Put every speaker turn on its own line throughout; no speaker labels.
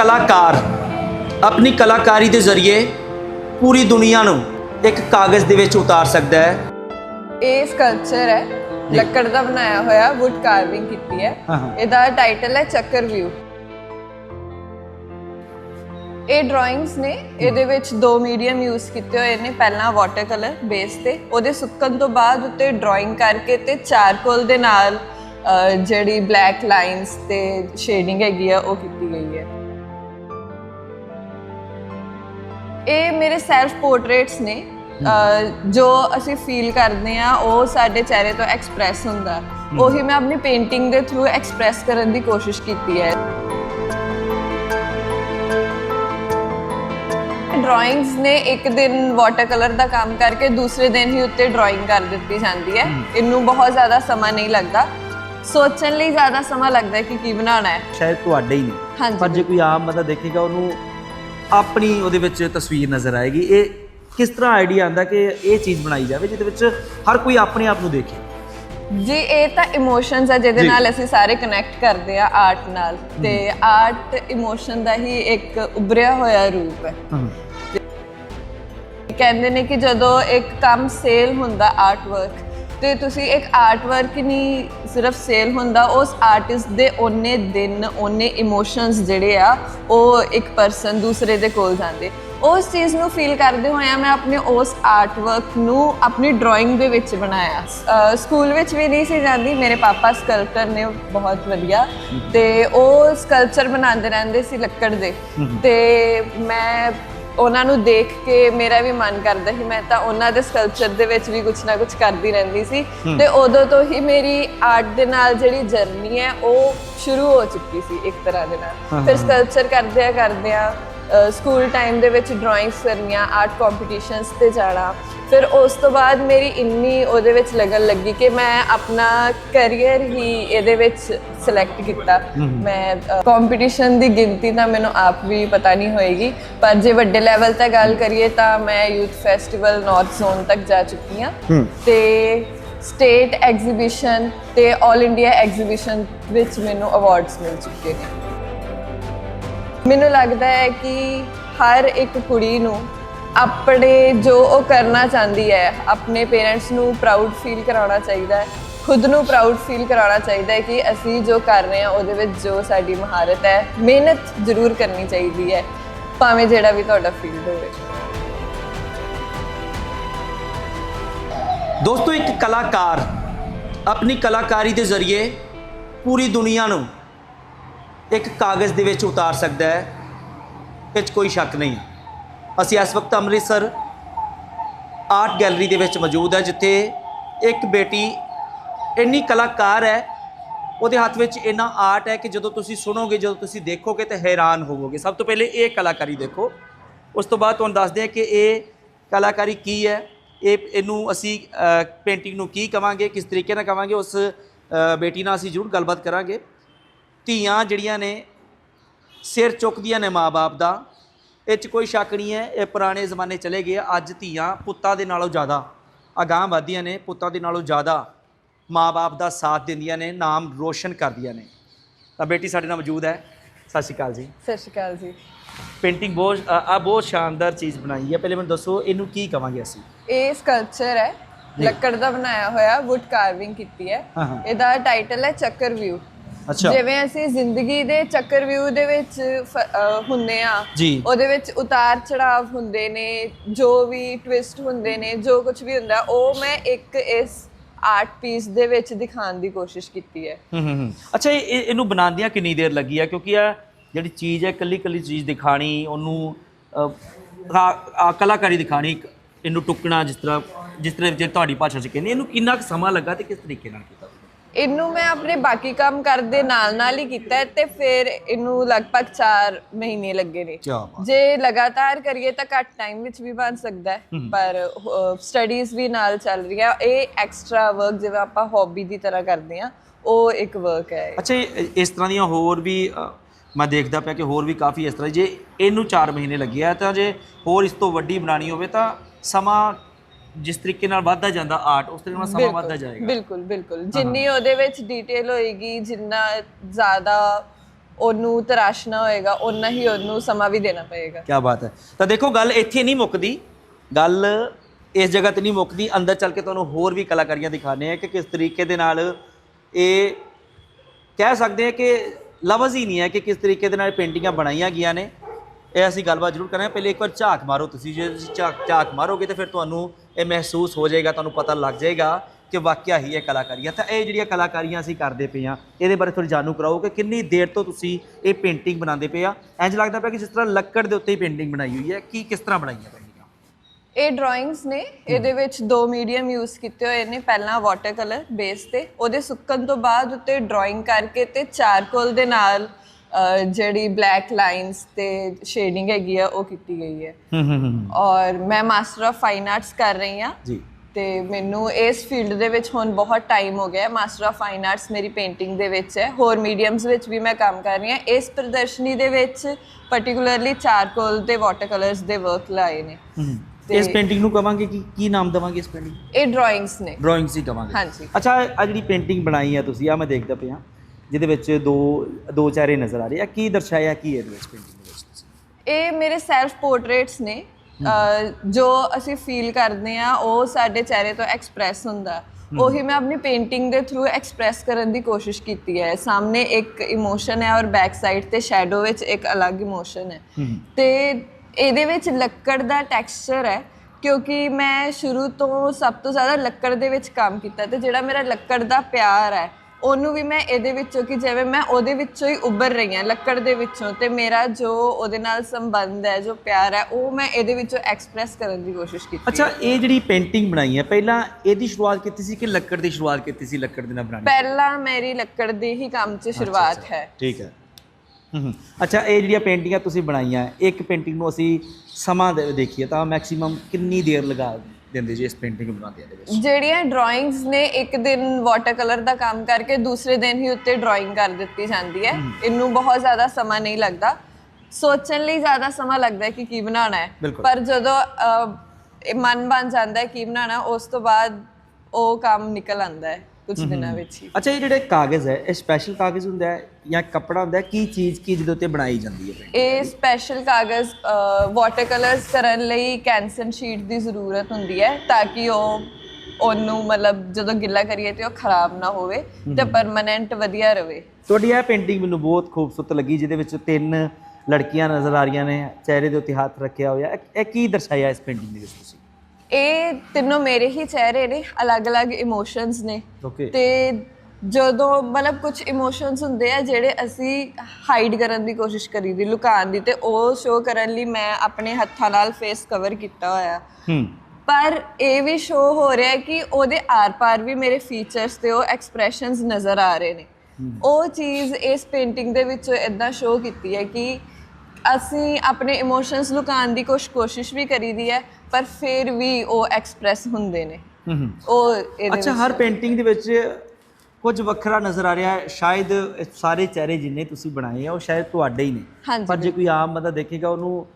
ਕਲਾਕਾਰ ਆਪਣੀ ਕਲਾਕਾਰੀ ਦੇ ਜ਼ਰੀਏ ਪੂਰੀ ਦੁਨੀਆ ਨੂੰ ਇੱਕ ਕਾਗਜ਼ ਦੇ ਵਿੱਚ ਉਤਾਰ ਸਕਦਾ ਹੈ।
ਇਹ ਸਕਲਪਚਰ ਹੈ। ਲੱਕੜ ਦਾ ਬਣਾਇਆ ਹੋਇਆ ਵੁੱਡ ਕਾਰਵਿੰਗ ਕੀਤੀ ਹੈ।
ਹਾਂ, ਹਾਂ।
ਇਹਦਾ ਟਾਈਟਲ ਹੈ ਚੱਕਰ ਵਿਊ ਇਹ ਡਰਾਇੰਗਸ ਨੇ ਇਹਦੇ ਵਿੱਚ ਦੋ ਮੀਡੀਅਮ ਯੂਜ਼ ਕੀਤੇ ਹੋਏ ਨੇ। ਪਹਿਲਾਂ ਵਾਟਰ ਕਲਰ ਬੇਸ ਤੇ ਉਹਦੇ ਸੁੱਕਣ ਤੋਂ ਬਾਅਦ ਉੱਤੇ ਡਰਾਇੰਗ ਕਰਕੇ ਤੇ ਚਾਰਕੋਲ ਦੇ ਨਾਲ ਅਹ, ਜਿਹੜੀ ਬਲੈਕ ਲਾਈਨਸ ਤੇ ਸ਼ੇਡਿੰਗ ਹੈਗੀ ਆ ਉਹ ਕੀਤੀ ਗਈ ਹੈ। ਇਹ ਮੇਰੇ ਸੈਲਫ ਪੋਰਟਰੇਟਸ ਨੇ। ਜੋ ਅਸੀਂ ਫੀਲ ਕਰਦੇ ਆ ਉਹ ਸਾਡੇ ਚਿਹਰੇ ਤੋਂ ਐਕਸਪ੍ਰੈਸ ਹੁੰਦਾ। ਉਹੀ ਮੈਂ ਆਪਣੀ ਪੇਂਟਿੰਗ ਦੇ ਥਰੂ ਐਕਸਪ੍ਰੈਸ ਕਰਨ ਦੀ ਕੋਸ਼ਿਸ਼ ਕੀਤੀ ਹੈ। ਡਰਾਇੰਗਸ ਨੇ ਇੱਕ ਦਿਨ ਵਾਟਰ ਕਲਰ ਦਾ ਕੰਮ ਕਰਕੇ ਦੂਸਰੇ ਦਿਨ ਹੀ ਉੱਤੇ ਡਰਾਇੰਗ ਕਰ ਦਿੱਤੀ ਜਾਂਦੀ ਹੈ। ਇਹਨੂੰ ਬਹੁਤ ਜ਼ਿਆਦਾ ਸਮਾਂ ਨਹੀਂ ਲੱਗਦਾ। ਸੋਚਣ ਲਈ ਜ਼ਿਆਦਾ ਸਮਾਂ ਲੱਗਦਾ ਕਿ ਕੀ ਬਣਾਉਣਾ ਹੈ।
ਸ਼ਾਇਦ ਤੁਹਾਡੇ ਹੀ ਨੇ।
ਹਾਂਜੀ,
ਪਰ ਜੇ ਕੋਈ ਆਮ ਬੰਦਾ ਦੇਖੇਗਾ ਉਹਨੂੰ ਆਪਣੀ ਉਹਦੇ ਵਿੱਚ ਤਸਵੀਰ ਨਜ਼ਰ ਆਏਗੀ। ਇਹ ਕਿਸ ਤਰ੍ਹਾਂ ਆਈਡੀਆ ਆਂਦਾ ਕਿ ਇਹ ਚੀਜ਼ ਬਣਾਈ ਜਾਵੇ ਜਿਹਦੇ ਵਿੱਚ ਹਰ ਕੋਈ ਆਪਣੇ ਆਪ ਨੂੰ ਦੇਖੇ?
ਜੀ ਇਹ ਤਾਂ ਇਮੋਸ਼ਨਸ ਆ ਜਿਹਦੇ। ਨਾਲ ਅਸੀਂ ਸਾਰੇ ਕਨੈਕਟ ਕਰਦੇ ਆ ਆਰਟ ਨਾਲ। ਤੇ ਆਰਟ ਇਮੋਸ਼ਨ ਦਾ ਹੀ ਇੱਕ ਉਭਰਿਆ ਹੋਇਆ ਰੂਪ ਹੈ। ਕਹਿੰਦੇ ਨੇ ਕਿ ਜਦੋਂ ਇੱਕ ਕੰਮ ਸੇਲ ਹੁੰਦਾ ਆਰਟ ਵਰਕ ਤੇ ਤੁਸੀਂ ਇੱਕ ਆਰਟ ਵਰਕ ਨਹੀਂ ਸਿਰਫ ਸੇਲ ਹੁੰਦਾ ਉਸ ਆਰਟਿਸਟ ਦੇ ਉਹਨੇ ਦਿਨ ਉਹਨੇ ਇਮੋਸ਼ਨਸ ਜਿਹੜੇ ਆ ਉਹ ਇੱਕ ਪਰਸਨ ਦੂਸਰੇ ਦੇ ਕੋਲ ਜਾਂਦੇ। ਉਸ ਚੀਜ਼ ਨੂੰ ਫੀਲ ਕਰਦੇ ਹੋਇਆ ਮੈਂ ਆਪਣੇ ਉਸ ਆਰਟ ਵਰਕ ਨੂੰ ਆਪਣੀ ਡਰਾਇੰਗ ਦੇ ਵਿੱਚ ਬਣਾਇਆ। ਸਕੂਲ ਵਿੱਚ ਵੀ ਨਹੀਂ ਸੀ ਜਾਂਦੀ ਮੇਰੇ ਪਾਪਾ ਸਕਲਪਟਰ ਨੇ ਬਹੁਤ ਵਧੀਆ। ਤੇ ਉਹ ਸਕਲਪਚਰ ਬਣਾਉਂਦੇ ਰਹਿੰਦੇ ਸੀ ਲੱਕੜ ਦੇ। ਤੇ ਮੈਂ ਉਹਨਾਂ ਨੂੰ ਦੇਖ ਕੇ ਮੇਰਾ ਵੀ ਮਨ ਕਰਦਾ ਸੀ ਮੈਂ ਤਾਂ ਉਹਨਾਂ ਦੇ ਸਕਲਪਚਰ ਦੇ ਵਿੱਚ ਵੀ ਕੁਝ ਨਾ ਕੁਝ ਕਰਦੀ ਰਹਿੰਦੀ ਸੀ। ਤੇ ਉਦੋਂ ਤੋਂ ਹੀ ਮੇਰੀ ਆਰਟ ਦੇ ਨਾਲ ਜਿਹੜੀ ਜਰਨੀ ਹੈ ਉਹ ਸ਼ੁਰੂ ਹੋ ਚੁੱਕੀ ਸੀ ਇੱਕ ਤਰ੍ਹਾਂ ਦੇ ਨਾਲ। ਫਿਰ ਸਕਲਪਚਰ ਕਰਦਿਆਂ ਕਰਦਿਆਂ ਸਕੂਲ ਟਾਈਮ ਦੇ ਵਿੱਚ ਡਰਾਇੰਗਸ ਕਰਨੀਆਂ ਆਰਟ ਕੰਪੀਟੀਸ਼ਨਸ ਤੇ ਜਾਣਾ। ਫਿਰ ਉਸ ਤੋਂ ਬਾਅਦ ਮੇਰੀ ਇੰਨੀ ਉਹਦੇ ਵਿੱਚ ਲੱਗਣ ਲੱਗੀ ਕਿ ਮੈਂ ਆਪਣਾ ਕੈਰੀਅਰ ਹੀ ਇਹਦੇ ਵਿੱਚ ਸਿਲੈਕਟ ਕੀਤਾ। ਮੈਂ ਕੰਪੀਟੀਸ਼ਨ ਦੀ ਗਿਣਤੀ ਤਾਂ ਮੈਨੂੰ ਆਪ ਵੀ ਪਤਾ ਨਹੀਂ ਹੋਏਗੀ ਪਰ ਜੇ ਵੱਡੇ ਲੈਵਲ ਤੇ ਗੱਲ ਕਰੀਏ ਤਾਂ ਮੈਂ ਯੂਥ ਫੈਸਟੀਵਲ ਨਾਰਥ ਜ਼ੋਨ ਤੱਕ ਜਾ ਚੁੱਕੀ ਹਾਂ। ਤੇ ਸਟੇਟ ਐਗਜ਼ੀਬਿਸ਼ਨ ਤੇ 올 ਇੰਡੀਆ ਐਗਜ਼ੀਬਿਸ਼ਨ ਵਿੱਚ ਮੈਨੂੰ ਅਵਾਰਡਸ ਮਿਲ ਚੁੱਕੇ ਨੇ। ਮੈਨੂੰ ਲੱਗਦਾ ਹੈ ਕਿ ਹਰ ਇੱਕ ਕੁੜੀ ਨੂੰ ਆਪਣੇ ਜੋ ਉਹ ਕਰਨਾ ਚਾਹੁੰਦੀ ਹੈ, ਆਪਣੇ ਪੇਰੈਂਟਸ ਨੂੰ ਪ੍ਰਾਊਡ ਫੀਲ ਕਰਾਉਣਾ ਚਾਹੀਦਾ ਹੈ, ਖੁਦ ਨੂੰ ਪ੍ਰਾਊਡ ਫੀਲ ਕਰਾਉਣਾ ਚਾਹੀਦਾ ਹੈ ਕਿ ਅਸੀਂ ਜੋ ਕਰ ਰਹੇ ਹਾਂ, ਉਹਦੇ ਵਿੱਚ ਜੋ ਸਾਡੀ ਮਹਾਰਤ ਹੈ, ਮਿਹਨਤ ਜ਼ਰੂਰ ਕਰਨੀ ਚਾਹੀਦੀ ਹੈ, ਭਾਵੇਂ ਜਿਹੜਾ ਵੀ ਤੁਹਾਡਾ ਫੀਲਡ ਹੋਵੇ।
ਦੋਸਤੋ, ਇੱਕ ਕਲਾਕਾਰ ਆਪਣੀ ਕਲਾਕਾਰੀ ਦੇ ਜ਼ਰੀਏ ਪੂਰੀ ਦੁਨੀਆ ਨੂੰ ਇੱਕ ਕਾਗਜ਼ ਦੇ ਵਿੱਚ ਉਤਾਰ ਸਕਦਾ ਹੈ ਇਹ 'ਚ ਕੋਈ ਸ਼ੱਕ ਨਹੀਂ ਅਸੀਂ ਇਸ ਵਕਤ ਅੰਮ੍ਰਿਤਸਰ ਆਰਟ ਗੈਲਰੀ ਦੇ ਵਿੱਚ ਮੌਜੂਦ ਹੈ, ਜਿੱਥੇ ਇੱਕ ਬੇਟੀ ਇੰਨੀ ਕਲਾਕਾਰ ਹੈ, ਉਹਦੇ ਹੱਥ ਵਿੱਚ ਇੰਨਾ ਆਰਟ ਹੈ ਕਿ ਜਦੋਂ ਤੁਸੀਂ ਸੁਣੋਗੇ, ਜਦੋਂ ਤੁਸੀਂ ਦੇਖੋਗੇ ਤਾਂ ਹੈਰਾਨ ਹੋਵੋਗੇ। ਸਭ ਤੋਂ ਪਹਿਲੇ ਇਹ ਕਲਾਕਾਰੀ ਦੇਖੋ। ਉਸ ਤੋਂ ਬਾਅਦ ਤੁਹਾਨੂੰ ਦੱਸਦੇ ਹਾਂ ਕਿ ਇਹ ਕਲਾਕਾਰੀ ਕੀ ਹੈ। ਇਹ, ਇਹਨੂੰ ਅਸੀਂ ਪੇਂਟਿੰਗ ਨੂੰ ਕੀ ਕਵਾਂਗੇ, ਕਿਸ ਤਰੀਕੇ ਨਾਲ ਕਵਾਂਗੇ, ਉਸ ਬੇਟੀ ਨਾਲ ਅਸੀਂ ਜ਼ਰੂਰ ਗੱਲਬਾਤ ਕਰਾਂਗੇ। ਧੀਆਂ ਜਿਹੜੀਆਂ ਨੇ, ਸਿਰ ਚੁੱਕਦੀਆਂ ਨੇ ਮਾਪੇ ਦਾ ਇਹ 'ਚ ਕੋਈ ਸ਼ੱਕ ਨਹੀਂ ਹੈ ਇਹ ਪੁਰਾਣੇ ਜ਼ਮਾਨੇ ਚਲੇ ਗਏ। ਅੱਜ ਧੀਆਂ ਪੁੱਤਾਂ ਦੇ ਨਾਲੋਂ ਜ਼ਿਆਦਾ ਅਗਾਂਹ ਵਧਦੀਆਂ ਨੇ ਪੁੱਤਾਂ ਦੇ ਨਾਲੋਂ ਜ਼ਿਆਦਾ ਮਾਪੇ ਦਾ ਸਾਥ ਦਿੰਦੀਆਂ ਨੇ ਨਾਮ ਰੋਸ਼ਨ ਕਰਦੀਆਂ ਨੇ। ਤਾਂ ਬੇਟੀ ਸਾਡੇ ਨਾਲ ਮੌਜੂਦ ਹੈ। ਸਤਿ ਸ਼੍ਰੀ ਅਕਾਲ ਜੀ।
ਸਤਿ ਸ਼੍ਰੀ ਅਕਾਲ ਜੀ।
ਪੇਂਟਿੰਗ ਬਹੁਤ ਆ ਬਹੁਤ ਸ਼ਾਨਦਾਰ ਚੀਜ਼ ਬਣਾਈ ਹੈ। ਪਹਿਲੇ ਮੈਨੂੰ ਦੱਸੋ ਇਹਨੂੰ ਕੀ ਕਵਾਂਗੇ ਅਸੀਂ?
ਇਹ ਸਕਲਪਚਰ ਹੈ। ਲੱਕੜ ਦਾ ਬਣਾਇਆ ਹੋਇਆ ਵੁੱਡ ਕਾਰਵਿੰਗ ਕੀਤੀ ਹਾਂ। ਇਹਦਾ ਟਾਈਟਲ ਹੈ ਚੱਕਰ ਵਿਊ
ਅੱਛਾ।
ਜਿਵੇਂ ਅਸੀਂ ਜ਼ਿੰਦਗੀ ਦੇ ਚੱਕਰ ਵਿਊ ਦੇ ਵਿੱਚ ਹੁੰਦੇ ਆ। ਉਹਦੇ ਵਿੱਚ ਉਤਾਰ ਚੜਾਵ ਹੁੰਦੇ ਨੇ ਜੋ ਵੀ ਟਵਿਸਟ ਹੁੰਦੇ ਨੇ ਜੋ ਕੁਝ ਵੀ ਹੁੰਦਾ ਉਹ ਮੈਂ ਇੱਕ ਇਸ ਆਰਟ ਪੀਸ ਦੇ ਵਿੱਚ ਦਿਖਾਉਣ ਦੀ ਕੋਸ਼ਿਸ਼ ਕੀਤੀ ਹੈ।
ਹੂੰ ਹੂੰ ਹੂੰ। ਅੱਛਾ ਇਹ ਇਹ- ਇਹਨੂੰ ਬਣਾਉਂਦਿਆਂ ਕਿੰਨੀ ਦੇਰ ਲੱਗੀ ਆ? ਕਿਉਂਕਿ ਆ ਜਿਹੜੀ ਚੀਜ਼ ਹੈ ਕੱਲੀ ਕੱਲੀ ਚੀਜ਼ ਦਿਖਾਣੀ ਉਹਨੂੰ ਆ- ਕਲਾਕਾਰੀ ਦਿਖਾਣੀ ਇਹਨੂੰ ਟੁਕਣਾ ਜਿਸ ਤਰ੍ਹਾਂ ਜਿਸ ਤਰ੍ਹਾਂ ਜੇ ਤੁਹਾਡੀ ਭਾਸ਼ਾ ਚ ਕਹਿੰਦੇ ਇਹਨੂੰ ਕਿੰਨਾ ਕੁ ਸਮਾਂ ਲੱਗਾ ਤੇ ਕਿਸ ਤਰੀਕੇ ਨਾਲ
ਇਹਨੂੰ ਮੈਂ ਆਪਣੇ ਬਾਕੀ ਕੰਮ ਕਰਦੇ ਨਾਲ ਨਾਲ ਹੀ ਕੀਤਾ ਤੇ ਫਿਰ ਇਹਨੂੰ ਲਗਭਗ 4 ਮਹੀਨੇ ਲੱਗੇ ਨੇ।
ਕਿਆ ਬਾਤ।
ਜੇ ਲਗਾਤਾਰ ਕਰੀਏ ਤਾਂ ਘੱਟ ਟਾਈਮ ਵਿੱਚ ਵੀ ਬਣ ਸਕਦਾ ਹੈ ਪਰ ਸਟੱਡੀਜ਼ ਵੀ ਨਾਲ ਚੱਲ ਰਹੀਆਂ ਇਹ ਐਕਸਟਰਾ ਵਰਕ ਜਿਵੇਂ ਆਪਾਂ ਹੌਬੀ ਦੀ ਤਰ੍ਹਾਂ ਕਰਦੇ ਆ ਉਹ ਇੱਕ ਵਰਕ ਹੈ
ਅੱਛਾ ਇਹ- ਇਸ ਤਰ੍ਹਾਂ ਦੀਆਂ ਹੋਰ ਵੀ ਅ, ਮੈਂ ਦੇਖਦਾ ਪਿਆ ਕਿ ਹੋਰ ਵੀ ਕਾਫੀ ਇਸ ਤਰ੍ਹਾਂ ਜੇ ਇਹਨੂੰ 4 ਮਹੀਨੇ ਲੱਗੇ ਆ ਤਾਂ ਜੇ ਹੋਰ ਇਸ ਤੋਂ ਵੱਡੀ ਬਣਾਣੀ ਹੋਵੇ ਤਾਂ ਸਮਾਂ ਜਿਸ ਤਰੀਕੇ ਨਾਲ ਵੱਧਦਾ ਜਾਂਦਾ ਆਰਟ ਉਸ ਤਰੀਕੇ ਨਾਲ ਸਮਾਂ ਵੱਧਦਾ ਜਾਏਗਾ।
ਬਿਲਕੁਲ ਬਿਲਕੁਲ। ਜਿੰਨੀ ਉਹਦੇ ਵਿੱਚ ਡੀਟੇਲ ਹੋਏਗੀ ਜਿੰਨਾ ਜ਼ਿਆਦਾ ਉਹਨੂੰ ਤਰਾਸ਼ਣਾ ਹੋਏਗਾ ਓਨਾ ਹੀ ਉਹਨੂੰ ਸਮਾਂ ਵੀ ਦੇਣਾ ਪਏਗਾ।
ਕੀ ਬਾਤ ਹੈ। ਤਾਂ ਦੇਖੋ ਗੱਲ ਇੱਥੇ ਨਹੀਂ ਮੁੱਕਦੀ। ਗੱਲ ਇਸ ਜਗ੍ਹਾ ਤੇ ਨਹੀਂ ਮੁੱਕਦੀ। ਅੰਦਰ ਚੱਲ ਕੇ ਤੁਹਾਨੂੰ ਹੋਰ ਵੀ ਕਲਾਕਾਰੀਆਂ ਦਿਖਾਣੇ ਆ ਕਿ ਕਿਸ ਤਰੀਕੇ ਦੇ ਨਾਲ ਇਹ ਕਹਿ ਸਕਦੇ ਆ ਕਿ ਲਫ਼ਜ਼ ਹੀ ਨਹੀਂ ਹੈ ਕਿ ਕਿਸ ਤਰੀਕੇ ਦੇ ਨਾਲ ਪੇਂਟਿੰਗਾਂ ਬਣਾਈਆਂ ਗਈਆਂ ਨੇ। ਇਹ ਅਸੀਂ ਗੱਲਬਾਤ ਜ਼ਰੂਰ ਕਰਾਂਗੇ। ਪਹਿਲੇ ਇੱਕ ਵਾਰ ਝਾਕ ਮਾਰੋ ਤੁਸੀਂ। ਜੇ ਤੁਸੀਂ ਝਾਕ ਝਾਕ ਮਾਰੋਗੇ ਤਾਂ ਫਿਰ ਤੁਹਾਨੂੰ ਇਹ ਮਹਿਸੂਸ ਹੋ ਜਾਏਗਾ ਤੁਹਾਨੂੰ ਪਤਾ ਲੱਗ ਜਾਏਗਾ ਕਿ ਵਾਕਿਆ ਹੀ ਇਹ ਕਲਾਕਾਰੀਆਂ ਤਾਂ ਇਹ ਜਿਹੜੀਆਂ ਕਲਾਕਾਰੀਆਂ ਅਸੀਂ ਕਰਦੇ ਪਏ ਆ ਇਹਦੇ ਬਾਰੇ ਥੋੜੀ ਜਾਣੂ ਕਰਾਓ ਕਿ ਕਿੰਨੀ ਦੇਰ ਤੋਂ ਤੁਸੀਂ ਇਹ ਪੇਂਟਿੰਗ ਬਣਾਉਂਦੇ ਪਏ ਆ। ਇੰਜ ਲੱਗਦਾ ਪਿਆ ਕਿ ਜਿਸ ਤਰ੍ਹਾਂ ਲੱਕੜ ਦੇ ਉੱਤੇ ਹੀ ਪੇਂਟਿੰਗ ਬਣਾਈ ਹੋਈ ਹੈ ਕੀ ਕਿਸ ਤਰ੍ਹਾਂ ਬਣਾਈਆਂ ਪਈਆਂ?
ਇਹ ਡਰਾਇੰਗਸ ਨੇ ਇਹਦੇ ਵਿੱਚ ਦੋ ਮੀਡੀਅਮ ਯੂਜ਼ ਕੀਤੇ ਹੋਏ ਨੇ ਪਹਿਲਾਂ ਵਾਟਰ ਕਲਰ ਬੇਸ ਤੇ ਉਹਦੇ ਸੁੱਕਣ ਤੋਂ ਬਾਅਦ ਉੱਤੇ ਡਰਾਇੰਗ ਕਰਕੇ ਤੇ ਚਾਰਕੋਲ ਦੇ ਨਾਲ ਜਿਹੜੀ ਬਲੈਕ ਲਾਈਨਸ ਤੇ ਸ਼ੇਡਿੰਗ ਹੈਗੀ ਆ ਉਹ ਕੀਤੀ ਗਈ ਹੈ। ਔਰ ਮੈਂ ਮਾਸਟਰ ਆਫ ਫਾਈਨ ਆਰਟਸ ਕਰ ਰਹੀ ਹਾਂ।
ਜੀ।
ਤੇ ਮੈਨੂੰ ਇਸ ਫੀਲਡ ਦੇ ਵਿੱਚ ਹੁਣ ਬਹੁਤ ਟਾਈਮ ਹੋ ਗਿਆ ਹੈ। ਮਾਸਟਰ ਆਫ ਫਾਈਨ ਆਰਟਸ ਮੇਰੀ ਪੇਂਟਿੰਗ ਦੇ ਵਿੱਚ ਹੈ। ਹੋਰ ਮੀਡੀਅਮਸ ਵਿੱਚ ਵੀ ਮੈਂ ਕੰਮ ਕਰ ਰਹੀ ਹਾਂ। ਇਸ ਪ੍ਰਦਰਸ਼ਨੀ ਦੇ ਵਿੱਚ ਪਾਰਟਿਕੂਲਰਲੀ ਚਾਰਕੋਲ ਤੇ ਵਾਟਰ ਕਲਰਸ ਦੇ ਵਰਕ ਲਾਏ ਨੇ।
ਇਸ ਪੇਂਟਿੰਗ ਨੂੰ ਕਵਾਂਗੇ ਕਿ ਕੀ ਨਾਮ ਦੇਵਾਂਗੇ ਇਸ ਪੇਂਟਿੰਗ
ਇਹ ਡਰਾਇੰਗਸ ਨੇ।
ਡਰਾਇੰਗਸ ਹੀ ਕਵਾਂਗੇ।
ਹਾਂਜੀ।
ਅੱਛਾ ਆ ਜਿਹੜੀ ਪੇਂਟਿੰਗ ਬਣਾਈ ਆ ਤੁਸੀਂ ਆ ਮੈਂ ਦੇਖਦਾ ਪਿਆ। ਜਿਹਦੇ ਵਿੱਚ ਦੋ ਦੋ ਚਿਹਰੇ ਨਜ਼ਰ ਆ ਰਹੇ ਆ। ਕੀ ਦਰਸਾਇਆ ਕੀ ਹੈ ਇਹਦੇ ਵਿੱਚ ਪੇਂਟਿੰਗ ਦੇ ਵਿੱਚ
ਇਹ ਮੇਰੇ ਸੈਲਫ ਪੋਰਟਰੇਟਸ ਨੇ। ਜੋ ਅਸੀਂ ਫੀਲ ਕਰਦੇ ਆ ਉਹ ਸਾਡੇ ਚਿਹਰੇ ਤੋਂ ਐਕਸਪ੍ਰੈਸ ਹੁੰਦਾ। ਉਹੀ ਮੈਂ ਆਪਣੀ ਪੇਂਟਿੰਗ ਦੇ ਥਰੂ ਐਕਸਪ੍ਰੈਸ ਕਰਨ ਦੀ ਕੋਸ਼ਿਸ਼ ਕੀਤੀ ਹੈ। ਸਾਹਮਣੇ ਇੱਕ ਇਮੋਸ਼ਨ ਹੈ ਔਰ ਬੈਕ ਸਾਈਡ ਤੇ ਸ਼ੈਡੋ ਵਿੱਚ ਇੱਕ ਅਲੱਗ ਇਮੋਸ਼ਨ ਹੈ। ਤੇ ਇਹਦੇ ਵਿੱਚ ਲੱਕੜ ਦਾ ਟੈਕਸਚਰ ਹੈ ਕਿਉਂਕਿ ਮੈਂ ਸ਼ੁਰੂ ਤੋਂ ਸਭ ਤੋਂ ਜ਼ਿਆਦਾ ਲੱਕੜ ਦੇ ਵਿੱਚ ਕੰਮ ਕੀਤਾ ਤੇ ਜਿਹੜਾ ਮੇਰਾ ਲੱਕੜ ਦਾ ਪਿਆਰ ਹੈ ਉਹਨੂੰ ਵੀ ਮੈਂ ਇਹਦੇ ਵਿੱਚੋਂ ਕਿ ਜਿਵੇਂ ਮੈਂ ਉਹਦੇ ਵਿੱਚੋਂ ਹੀ ਉੱਭਰ ਰਹੀ ਹਾਂ ਲੱਕੜ ਦੇ ਵਿੱਚੋਂ ਤੇ ਮੇਰਾ ਜੋ ਉਹਦੇ ਨਾਲ ਸੰਬੰਧ ਹੈ ਜੋ ਪਿਆਰ ਹੈ ਉਹ ਮੈਂ ਇਹਦੇ ਵਿੱਚੋਂ ਐਕਸਪ੍ਰੈਸ ਕਰਨ ਦੀ ਕੋਸ਼ਿਸ਼ ਕੀਤੀ
ਅੱਛਾ ਇਹ ਜਿਹੜੀ ਪੇਂਟਿੰਗ ਬਣਾਈ ਹੈ ਪਹਿਲਾਂ ਇਹਦੀ ਸ਼ੁਰੂਆਤ ਕੀਤੀ ਸੀ ਕਿ ਲੱਕੜ ਦੀ ਸ਼ੁਰੂਆਤ ਕੀਤੀ ਸੀ ਲੱਕੜ ਦੇ ਨਾਲ ਬਣਾਉਣੀ?
ਪਹਿਲਾਂ ਮੇਰੀ ਲੱਕੜ ਦੀ ਹੀ ਕੰਮ 'ਚ ਸ਼ੁਰੂਆਤ ਹੈ।
ਠੀਕ ਹੈ। ਅੱਛਾ ਇਹ ਜਿਹੜੀਆਂ ਪੇਂਟਿੰਗਾਂ ਤੁਸੀਂ ਬਣਾਈਆਂ ਇੱਕ ਪੇਂਟਿੰਗ ਨੂੰ ਅਸੀਂ ਸਮਾਂ ਦੇਖੀਏ ਤਾਂ ਮੈਕਸਿਮਮ ਕਿੰਨੀ ਦੇਰ ਲਗਾ ਦਿੰਦੇ ਜੀ ਇਸ ਪੇਂਟਿੰਗ ਬਣਾਉਂਦੇ ਦੇ ਵਿੱਚ।
ਜਿਹੜੀਆਂ ਡਰਾਇੰਗਸ ਨੇ ਇੱਕ ਦਿਨ ਵਾਟਰ ਕਲਰ ਦਾ ਕੰਮ ਕਰਕੇ ਦੂਸਰੇ ਦਿਨ ਹੀ ਉੱਤੇ ਡਰਾਇੰਗ ਕਰ ਦਿੱਤੀ ਜਾਂਦੀ ਹੈ। ਇਹਨੂੰ ਬਹੁਤ ਜ਼ਿਆਦਾ ਸਮਾਂ ਨਹੀਂ ਲੱਗਦਾ। ਸੋਚਣ ਲਈ ਜ਼ਿਆਦਾ ਸਮਾਂ ਲੱਗਦਾ ਹੈ ਕਿ ਕੀ ਬਣਾਉਣਾ ਹੈ। ਪਰ ਜਦੋਂ ਮਨ ਬਣ ਜਾਂਦਾ ਹੈ ਕੀ ਬਣਾਉਣਾ ਉਸ ਤੋਂ ਬਾਅਦ ਉਹ ਕੰਮ ਨਿਕਲ ਆਉਂਦਾ ਹੈ। ਕੁਝ ਦਿਨਾਂ ਵਿੱਚ ਹੀ
ਅੱਛਾ ਇਹ ਜਿਹੜੇ ਕਾਗਜ਼ ਹੈ ਇਹ ਸਪੈਸ਼ਲ ਕਾਗਜ਼ ਹੁੰਦਾ ਹੈ ਜਾਂ ਕੱਪੜਾ ਹੁੰਦਾ ਹੈ? ਕੀ ਚੀਜ਼ ਕੀ ਜਿਹਦੇ ਉੱਤੇ ਬਣਾਈ ਜਾਂਦੀ ਹੈ?
ਇਹ ਸਪੈਸ਼ਲ ਕਾਗਜ਼ ਵਾਟਰ ਕਲਰਸ ਕਰਨ ਲਈ ਕੈਂਸਨ ਸ਼ੀਟ ਦੀ ਜ਼ਰੂਰਤ ਹੁੰਦੀ ਹੈ ਤਾਂ ਕਿ ਉਹ ਉਹਨੂੰ ਮਤਲਬ ਜਦੋਂ ਗਿੱਲਾ ਕਰੀਏ ਤੇ ਉਹ ਖਰਾਬ ਨਾ ਹੋਵੇ ਤੇ ਪਰਮਨੈਂਟ ਵਧੀਆ ਰਵੇ।
ਤੁਹਾਡੀ ਇਹ ਪੇਂਟਿੰਗ ਮੈਨੂੰ ਬਹੁਤ ਖੂਬਸੂਰਤ ਲੱਗੀ ਜਿਹਦੇ ਵਿੱਚ ਤਿੰਨ ਲੜਕੀਆਂ ਨਜ਼ਰ ਆ ਰਹੀਆਂ ਨੇ ਚਿਹਰੇ ਦੇ ਉੱਤੇ ਹੱਥ ਰੱਖਿਆ ਹੋਇਆ। ਇਹ ਕੀ ਦਰਸਾਇਆ ਇਸ ਪੇਂਟਿੰਗ ਦੇ ਵਿੱਚ ਤੁਸੀਂ?
ਇਹ ਤਿੰਨੋਂ ਮੇਰੇ ਹੀ ਚਿਹਰੇ ਨੇ ਅਲੱਗ-ਅਲੱਗ ਇਮੋਸ਼ਨਸ ਨੇ।
ਓਕੇ
ਤੇ ਜਦੋਂ ਮਤਲਬ ਕੁਝ ਇਮੋਸ਼ਨਸ ਹੁੰਦੇ ਆ ਜਿਹੜੇ ਅਸੀਂ ਹਾਈਡ ਕਰਨ ਦੀ ਕੋਸ਼ਿਸ਼ ਕਰੀਦੀ ਲੁਕਾਉਣ ਦੀ ਤੇ ਉਹ ਸ਼ੋ ਕਰਨ ਲਈ ਮੈਂ ਆਪਣੇ ਹੱਥਾਂ ਨਾਲ ਫੇਸ ਕਵਰ ਕੀਤਾ ਹੋਇਆ।
ਹੂੰ।
ਪਰ ਇਹ ਵੀ ਸ਼ੋ ਹੋ ਰਿਹਾ ਹੈ ਕਿ ਉਹਦੇ ਆਰ-ਪਾਰ ਵੀ ਮੇਰੇ ਫੀਚਰਸ ਤੇ ਉਹ ਐਕਸਪ੍ਰੈਸ਼ਨਸ ਨਜ਼ਰ ਆ ਰਹੇ ਨੇ। ਉਹ ਚੀਜ਼ ਇਸ ਪੇਂਟਿੰਗ ਦੇ ਵਿੱਚ ਇਦਾਂ ਸ਼ੋ ਕੀਤੀ ਹੈ ਕਿ ਅਸੀਂ ਆਪਣੇ ਇਮੋਸ਼ਨਸ ਲੁਕਾਉਣ ਦੀ ਕੁਛ ਕੋਸ਼ਿਸ਼ ਵੀ ਕਰੀਦੀ ਹੈ ਪਰ ਫਿਰ ਵੀ ਉਹ ਐਕਸਪ੍ਰੈਸ ਹੁੰਦੇ ਨੇ।
ਹੂੰ
ਉਹ ਇਹਦੇ
ਅੱਛਾ ਹਰ ਪੇਂਟਿੰਗ ਦੇ ਵਿੱਚ ਕੁਝ ਵੱਖਰਾ ਨਜ਼ਰ ਆ ਰਿਹਾ ਹੈ। ਸ਼ਾਇਦ ਇਹ ਸਾਰੇ ਚਿਹਰੇ ਜਿੰਨੇ ਤੁਸੀਂ ਬਣਾਏ ਆ ਉਹ ਸ਼ਾਇਦ ਤੁਹਾਡੇ ਹੀ ਨੇ।
ਹਾਂਜੀ,
ਪਰ ਜੇ ਕੋਈ ਆਮ ਬੰਦਾ ਦੇਖੇਗਾ ਉਹਨੂੰ